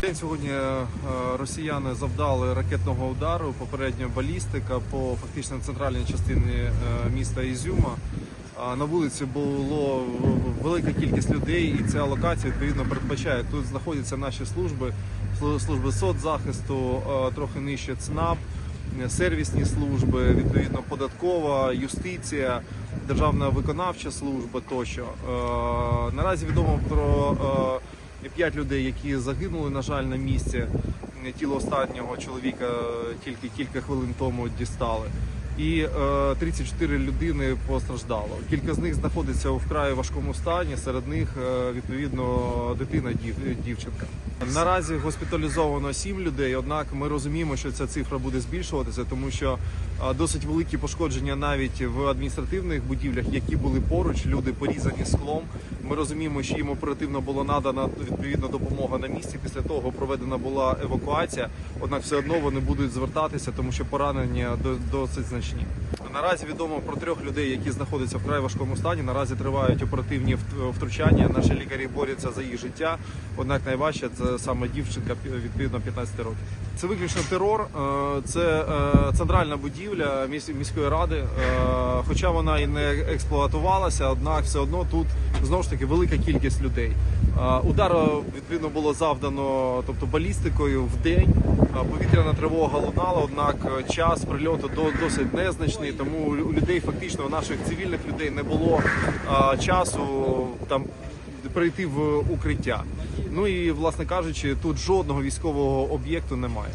День Сьогодні е, росіяни завдали ракетного удару, попередньо балістика по фактично центральній частині е, міста Ізюма. На вулиці було велика кількість людей, і ця локація відповідно передбачає. Тут знаходяться наші служби, служби соцзахисту, е, трохи нижче ЦНАП, е, сервісні служби, відповідно податкова, юстиція, державна виконавча служба тощо. Е, Наразі відомо про е, п'ять людей, які загинули, на жаль, на місці. Тіло останнього чоловіка тільки кілька хвилин тому дістали. І е, 34 людини постраждало. Кілька з них знаходиться у вкрай важкому стані. Серед них е, відповідно дитина дів, дівчинка. Наразі госпіталізовано 7 людей. Однак ми розуміємо, що ця цифра буде збільшуватися, тому що е, досить великі пошкодження навіть в адміністративних будівлях, які були поруч. Люди порізані склом. Ми розуміємо, що їм оперативно було надана відповідна допомога на місці. Після того проведена була евакуація. Однак все одно вони будуть звертатися, тому що поранення досить значні. Наразі відомо про трьох людей, які знаходяться в край важкому стані. Наразі тривають оперативні втручання. Наші лікарі борються за їх життя. Однак найважче це саме дівчинка відповідно 15 років. Це виключно терор. е, Це е, центральна будівля міської ради. Е, Хоча вона і не експлуатувалася, однак все одно тут знову ж таки велика кількість людей. Удар відповідно було завдано, тобто балістикою в день. Е, Повітряна тривога лунала, однак е, час прильоту до- досить незначний, тому у людей фактично у наших цивільних людей не було е, часу там прийти в укриття. Ну і власне кажучи, тут жодного військового об'єкту немає.